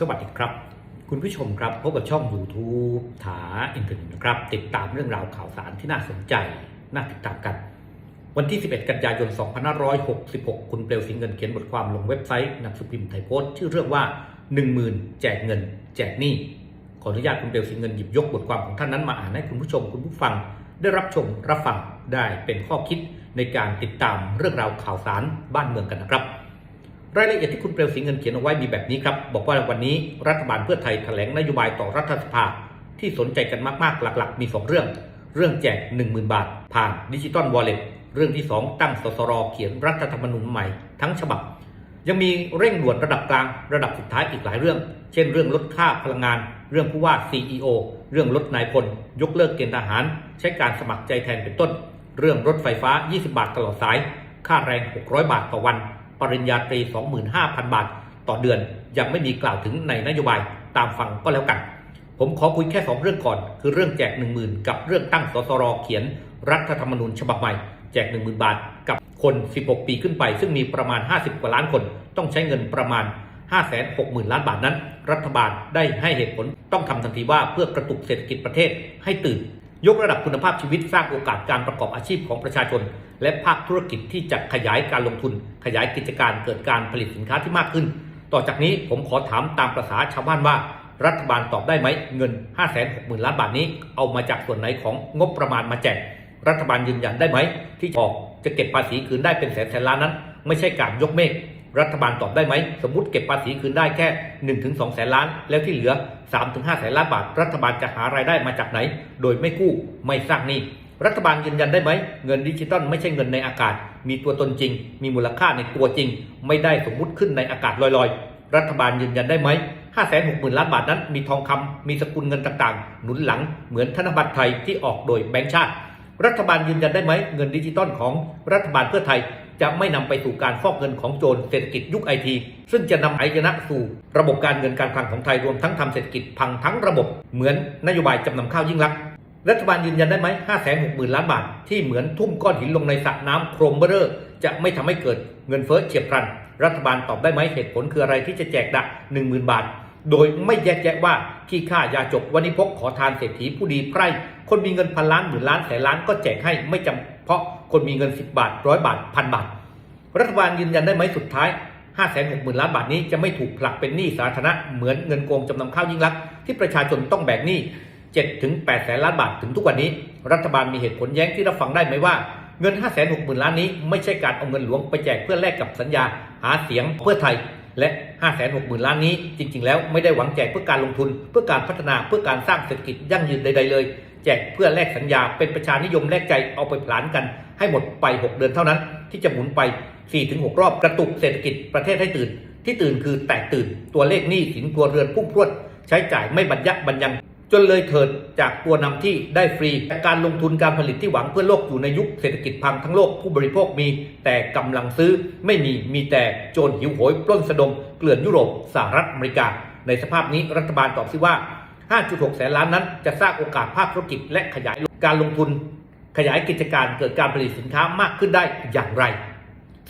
สวัสดีครับ คุณผู้ชมครับพบกับช่อง YouTube ถาอินเทอร์เน็ตนะครับ ติดตามเรื่องราวข่าวสารที่น่าสนใจ น่าติดตามกัน วันที่ 11 กันยายน 2566 คุณเปลวสิงเงินเขียนบทความลงเว็บไซต์นังสือพิมพ์ไทยโพสต์ชื่อเรื่องว่า 10,000 แจกเงิน แจกหนี้ขออนุญาตคุณเปลวสิงเงินหยิบยกบทความของท่านนั้นมาอ่านให้คุณผู้ชมคุณผู้ฟัง ได้รับชมรับฟังได้เป็นข้อคิดในการติดตามเรื่องราวข่าวสารบ้านเมืองกันนะครับ รายละเอียดที่คุณเปลวสิงเงินเขียนเอาไว้มีแบบนี้ครับ บอกว่าวันนี้รัฐบาลเพื่อไทยแถลงนโยบายต่อรัฐสภา ที่สนใจกันมากๆ หลักๆ มี 2 เรื่อง เรื่องแจก 10,000 บาท ผ่านดิจิตอลวอลเล็ตเรื่องที่ 2 ตั้งสสรเขียนรัฐธรรมนูญใหม่ทั้งฉบับ ยังมีเร่งด่วนระดับกลางระดับสุดท้ายอีกหลายเรื่อง เช่น เรื่องลดค่าพลังงาน เรื่องผู้ว่า CEO เรื่องลดนายพล ยกเลิกเกณฑ์ทหาร ใช้การสมัครใจแทนเป็นต้น เรื่องรถไฟฟ้า 20 บาทตลอดสาย ค่าแรง 600 บาทต่อวัน ปริญญาตรี 25,000 บาท ต่อเดือนยังไม่มีกล่าวถึงในนโยบายตามฟังก็แล้วกัน ผมขอคุยแค่ 2 เรื่องก่อน คือเรื่องแจก 10,000 กับเรื่องตั้งสสรเขียนรัฐธรรมนูญฉบับใหม่ แจก 10,000 บาทกับคน 16 ปีขึ้นไป ซึ่งมีประมาณ 50 กว่าล้านคน ต้องใช้เงินประมาณ 560,000 ล้านบาทนั้น รัฐบาลได้ให้เหตุผลต้องทำทันทีว่าเพื่อกระตุกเศรษฐกิจประเทศให้ตื่น ยกระดับคุณภาพชีวิตสร้างโอกาสการประกอบอาชีพของประชาชน และภาคธุรกิจที่จะขยายการลงทุน ขยายกิจการเกิดการผลิตสินค้าที่มากขึ้น ต่อจากนี้ผมขอถามตามประษาชาวบ้านว่า รัฐบาลตอบได้ไหมเงิน 560,000 ล้านบาทนี้ เอามาจากส่วนไหนของงบประมาณมาแจกรัฐบาลยืนยันได้ไหม ที่ออกจะเก็บภาษีคืนได้เป็นแสนแสนล้านนั้น ไม่ใช่การยกเมฆ รัฐบาลตอบได้ไหม สมมติเก็บภาษีคืนได้แค่ 1-2 แสนล้าน แล้วที่เหลือ 3-5 แสนล้านบาท รัฐบาลจะหารายได้มาจากไหน โดยไม่กู้ไม่สร้างหนี้รัฐบาลยืนยันได้ไหม เงินดิจิตอลไม่ใช่เงินในอากาศ มีตัวตนจริง มีมูลค่าในตัวจริง ไม่ได้สมมุติขึ้นในอากาศลอยๆ รัฐบาลยืนยันได้ไหม560,000 ล้านบาทนั้น มีทองคำมีสกุลเงินต่างๆ หนุนหลังเหมือนธนบัตรไทยที่ออกโดยแบงก์ชาติ รัฐบาลยืนยันได้ไหม เงินดิจิตอลของรัฐบาลเพื่อไทย จะไม่นำไปสู่การฟอกเงินของโจรเศรษฐกิจยุคไอที ซึ่งจะนำไอยนะสู่ระบบการเงินการคลังของไทยรวมทั้งทำเศรษฐกิจพังทั้งระบบ เหมือนนโยบายจำนำข้าวยิ่งลักษณ์รัฐบาลยืนยันได้ไหม560,000ล้านบาท ที่เหมือนทุ่มก้อนหินลงในสระน้ำโครมเบอร์เรอร์จะไม่ทำให้เกิดเงินเฟ้อเฉียบพลัน รัฐบาลตอบได้ไหมเหตุผลคืออะไรที่จะแจกดะ10,000บาท โดยไม่แยกแยะว่าขี้ข้ายาจกวันิพกขอทานเศรษฐีผู้ดีไพร่ คนมีเงินพันล้านหมื่นล้านแสนล้านก็แจกให้ไม่จำเพาะ คนมีเงิน 10 บาทร้อยบาทพันบาท รัฐบาลยืนยันได้ไหมสุดท้าย560,000ล้านบาทนี้จะไม่ถูกผลักเป็นหนี้สาธารณะเหมือนเงินโกงจำนำข้าวยิ่งลักษณ์ที่ประชาชนต้องแบกหนี้7ถึง8แสนล้านบาทถึงทุกวันนี้ รัฐบาลมีเหตุผลแย้งที่รับฟังได้ไหมว่าเงิน 560,000 ล้านนี้ไม่ใช่การเอาเงินหลวงไปแจกเพื่อแลกกับสัญญาหาเสียงเพื่อไทย และ 560,000 ล้านนี้ จริง ๆ แล้วไม่ได้หวังแจกเพื่อการลงทุน เพื่อการพัฒนาเพื่อการสร้างเศรษฐกิจยั่งยืนใด ๆ เลย แจกเพื่อแลกสัญญาเป็นประชานิยมแลกใจเอาไปผลานกัน ให้หมดไป 6 เดือนเท่านั้น ที่จะหมุนไป 4-6 รอบกระตุกเศรษฐกิจประเทศให้ตื่น ที่ตื่นคือแตกตื่น ตัวเลขหนี้สินครัวเรือนพุ่งพรวด ใช้จ่ายไม่บรรยับบรรยัง จนเลยเถิดจากตัวนำที่ได้ฟรีแต่การลงทุนการผลิตที่หวังเพื่อโลกอยู่ในยุคเศรษฐกิจพังทั้งโลกผู้บริโภคมี แต่กำลังซื้อไม่มีมีแต่โจรหิวโหยปล้นสะดมเกลื่อนยุโรปสหรัฐอเมริกา ในสภาพนี้รัฐบาลตอบสิว่า 5.6 แสนล้านนั้นจะสร้างโอกาสภาคธุรกิจและขยายการลงทุน ขยายกิจการเกิดการผลิตสินค้ามากขึ้นได้อย่างไร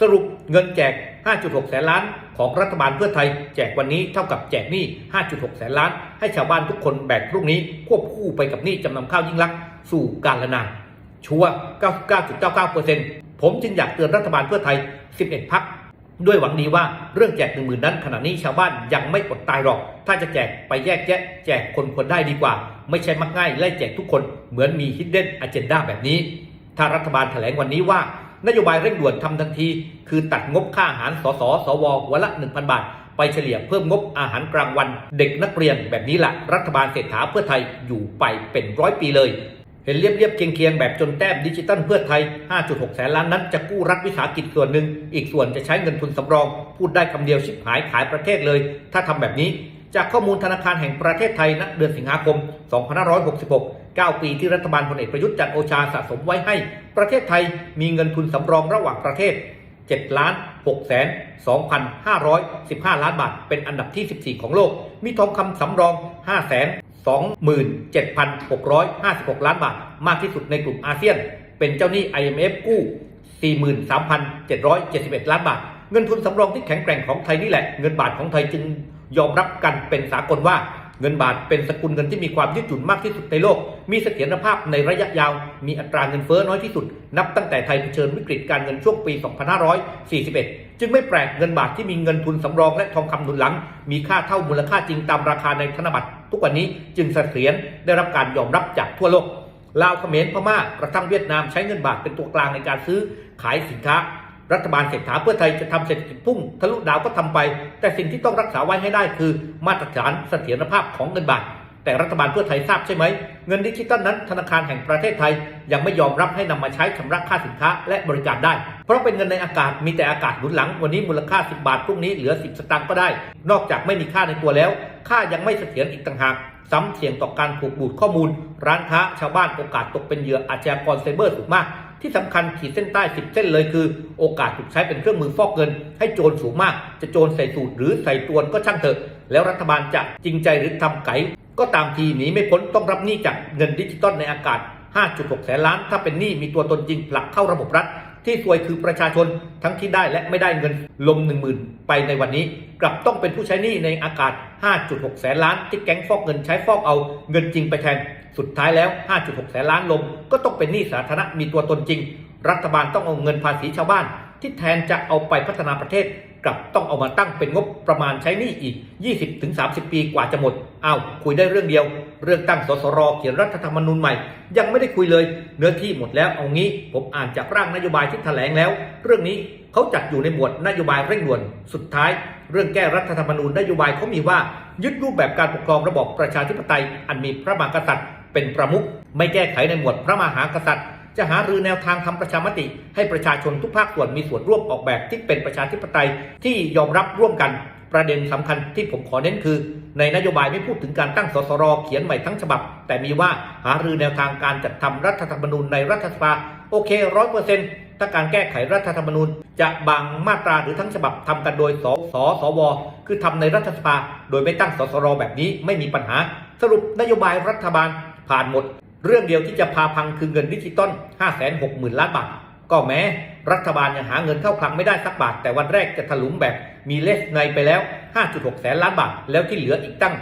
สรุปเงินแจก 5.6 แสนล้าน ของรัฐบาลเพื่อไทย แจกวันนี้เท่ากับแจกหนี้ 5.6 แสนล้าน ให้ชาวบ้านทุกคนแบกพรุ่งนี้ควบคู่ไปกับหนี้จำนำข้าวยิ่งลักษณ์สู่การละนานชัวร์ 99.99%ผมจึงอยากเตือนรัฐบาลเพื่อไทย 11 พัก ด้วยหวังดีว่าเรื่องแจกหนึ่งหมื่นนั้นขณะนี้ชาวบ้านยังไม่อดตายหรอก ถ้าจะแจกไปแยกแยะ แจกคนควรได้ดีกว่า ไม่ใช่มักง่ายไล่แจกทุกคนเหมือนมี hidden agenda แบบนี้ ถ้ารัฐบาลแถลงวันนี้ว่านโยบายเร่งด่วนทำทันที คือตัดงบค่าอาหารสสสววันละ 1,000 บาท ไปเฉลี่ยเพิ่มงบอาหารกลางวัน เด็กนักเรียนแบบนี้แหละรัฐบาลเศรษฐาเพื่อไทยอยู่ไปเป็นร้อยปีเลย เห็นเรียบเรียบๆเคียงเคียงๆแบบจนแต้มดิจิตัลเพื่อไทย 5.6 แสนล้านนั้นจะกู้รัฐวิสาหกิจส่วนหนึ่ง อีกส่วนจะใช้เงินทุนสำรอง พูดได้คำเดียวชิบหายขายประเทศเลย ถ้าทำแบบนี้ จากข้อมูลธนาคารแห่งประเทศไทยณเดือนสิงหาคม 2566 9 ปีที่รัฐบาลพลเอกประยุทธ์จันโอชาสะสมไว้ให้ ประเทศไทยมีเงินทุนสำรองระหว่างประเทศ7ล้าน6แสน2,515 ล้านบาท เป็นอันดับที่ 14 ของโลก มีทองคำสำรอง5แสน 27,656 ล้านบาท มากที่สุดในกลุ่มอาเซียน เป็นเจ้าหนี้ IMF กู้ 43,771 ล้านบาท เงินทุนสำรองที่แข็งแกร่งของไทยนี่แหละ เงินบาทของไทยจึงยอมรับกันเป็นสากลว่าเงินบาทเป็นสกุลเงินที่มีความยืดหยุ่นมากที่สุดในโลก มีเสถียรภาพในระยะยาว มีอัตราเงินเฟ้อน้อยที่สุด นับตั้งแต่ไทยเผชิญวิกฤตการเงินช่วงปี 2541 จึงไม่แปลกเงินบาทที่มีเงินทุนสำรองและทองคำหนุนหลัง มีค่าเท่ามูลค่าจริงตามราคาในธนบัตร ทุกวันนี้จึงเสถียรได้รับการยอมรับจากทั่วโลกลาวเขมรพม่ากระทั่งเวียดนามใช้เงินบาทเป็นตัวกลางในการซื้อขายสินค้า รัฐบาลเศรษฐาเพื่อไทยจะทำเศรษฐกิจพุ่งทะลุดาวก็ทำไป แต่สิ่งที่ต้องรักษาไว้ให้ได้คือมาตรฐานเสถียรภาพของเงินบาท แต่รัฐบาลเพื่อไทยทราบใช่ไหม เงินดิจิตอลนั้นธนาคารแห่งประเทศไทย ยังไม่ยอมรับให้นำมาใช้ชำระค่าสินค้าและบริการได้ เพราะเป็นเงินในอากาศมีแต่อากาศหนุนหลัง วันนี้มูลค่า 10 บาทพรุ่งนี้เหลือ 10 สตางค์ก็ได้ นอกจากไม่มีค่าในตัวแล้ว ค่ายังไม่เสถียรอีกต่างหากซ้ำเสี่ยงต่อการถูกบูดข้อมูล ร้านค้าชาวบ้านโอกาสตกเป็นเหยื่ออาชญากรไซเบอร์สูงมาก ที่สำคัญขีดเส้นใต้ 10 เส้นเลยคือ โอกาสถูกใช้เป็นเครื่องมือฟอกเงิน ให้โจรสูงมาก จะโจรใส่สูตรหรือใส่ตวนก็ช่างเถอะ แล้วรัฐบาลจะจริงใจหรือทำไก ก็ตามทีหนีไม่พ้นต้องรับหนี้จากเงินดิจิตอลในอากาศ 5.6 แสนล้าน ถ้าเป็นหนี้มีตัวตนจริงผลักเข้าระบบรัฐ ที่ซวยคือประชาชนทั้งที่ได้และไม่ได้เงินลม 1 0,000 ไปในวันนี้ กลับต้องเป็นผู้ใช้หนี้ในอากาศ 5.6 แสนล้าน ที่แก๊งฟอกเงินใช้ฟอกเอาเงินจริงไปแทน สุดท้ายแล้ว 5.6 แสนล้านลม ก็ต้องเป็นหนี้สาธารณะมีตัวตนจริง รัฐบาลต้องเอาเงินภาษีชาวบ้าน ที่แทนจะเอาไปพัฒนาประเทศ กลับต้องเอามาตั้งเป็นงบประมาณใช้หนี้อีก 20-30 ปีกว่าจะหมดอ้าวคุยได้เรื่องเดียว เรื่องตั้งสสรเขียนรัฐธรรมนูญใหม่ ยังไม่ได้คุยเลย เนื้อที่หมดแล้วเอางี้ ผมอ่านจากร่างนโยบายที่แถลงแล้ว เรื่องนี้เขาจัดอยู่ในหมวดนโยบายเร่งด่วนสุดท้าย เรื่องแก้รัฐธรรมนูญนโยบายเขามีว่ายึดรูปแบบการปกครองระบอบประชาธิปไตย อันมีพระมหากษัตริย์เป็นประมุขไม่แก้ไขในหมวดพระมหากษัตริย์ จะหารือแนวทางทำประชามติ ให้ประชาชนทุกภาคส่วนมีส่วนร่วมออกแบบที่เป็นประชาธิปไตยที่ยอมรับร่วมกัน ประเด็นสำคัญที่ผมขอเน้นคือ ในนโยบายไม่พูดถึงการตั้งสสรเขียนใหม่ทั้งฉบับ แต่มีว่าหารือแนวทางการจัดทำรัฐธรรมนูญในรัฐสภาโอเคร้อยเปอร์เซ็นต์ถ้าการแก้ไขรัฐธรรมนูญ จะบางมาตราหรือทั้งฉบับทำกันโดยสสสว คือทำในรัฐสภา โดยไม่ตั้งสสรแบบนี้ไม่มีปัญหา สรุปนโยบายรัฐบาลผ่านหมด เรื่องเดียวที่จะพาพังคือเงินดิจิตอล560,000 ล้านบาท ก็แม้ รัฐบาลยังหาเงินเข้าคลังไม่ได้สักบาท แต่วันแรกจะถลุงแบบมีเลสในไปแล้ว 5.6 แสนล้านบาท แล้วที่เหลืออีกตั้ง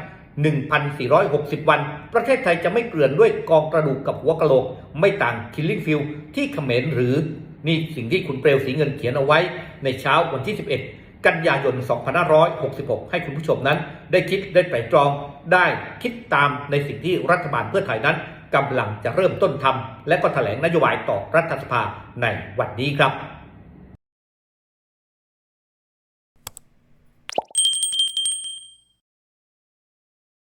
1,460 วัน ประเทศไทยจะไม่เกลื่อนด้วยกองกระดูกกับหัวกะโหลก ไม่ต่างคิลลิ่งฟิลที่เขมรหรือนี่สิ่งที่คุณเปลวสีเงินเขียนเอาไว้ในเช้าวันที่ 11 กันยายน 2566 ให้คุณผู้ชมนั้น ได้คิดได้ไตรตรอง ได้คิดตามในสิ่งที่รัฐบาลเพื่อไทยนั้น กำลังจะเริ่มต้นทำและก็แถลงนโยบายต่อรัฐสภาในวันนี้ครับ